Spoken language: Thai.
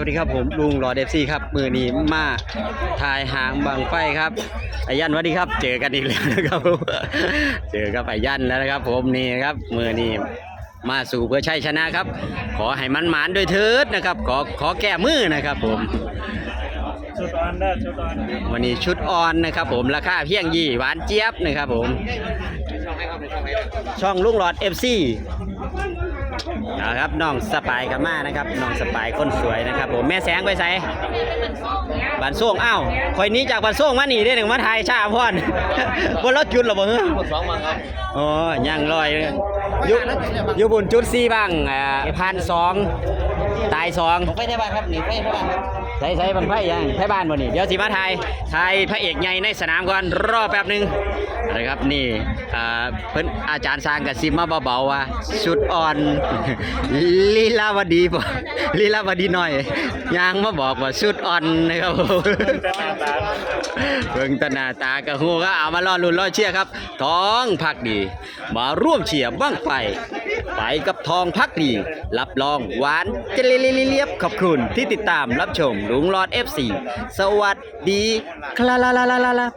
วัสดีครับผมลุงหลอดเอฟซีครับ มือนี้มาถ่ายหางบางไฟครับไอ้ยันสวัสดีครับ เจอกันอีกแล้วนะครับผมเจอกับไอ้ยันแล้วนะครับ ผมนี่ครับมือนี้มาสู่เพื่อชัยชนะครับ ขอให้มันหมานด้วยเถิดนะครับ ขอขอแก้มือนะครับผมชุดออนได้ชุดออนวันนี้ชุดออนนะครับผมราคาเพียงยี่หวานเจี๊ยบนะครับผม ช่องลุงหลอด FC นะครับน้องสปายกับมานะครับน้องสปายคนสวยนะครับผมแม่แสงไปใส่บันส่งอ้าวคอยหนี้จากบันส่งมาหนีได้หนึ่งมาไทยชาพอนบนรถจุดเหรอบ่เฮ้ยสองมาครับอ๋อยังลอยเลยอยู่อยู่บนจุดซีบ้างอ่าพันสอง ตายสองผมไม่ได้บ้านครับหนีไม่ได้บ้านครับใส่ใส่บังไพ่ยังไพ่บ้านบ่นี่เดี๋ยวสิมาไทยไทยพระเอกใหญ่ในสนามก่อนรอแป๊บหนึงนะครับนี่อ่าเพิ่นอาจารย์สร้างกับซิมมาเบาๆว่าชุดอ่อนลีลาวดีบ่ลีลาวดีหน่อยยางมาบอกว่าชุดอ่อนนะครับผมแต่หน้าตาเบิ่งแตหนาตากระหูก็เอามารอลุ้นรอเชียร์ครับท้องพักดี มาร่วมเชียร์บ้างไฟ ไปกับทองพักดีรับรองหวานเจริญเลียบขอบคุณที่ติดตามรับชมลุงรอด FC สวัสดีครับ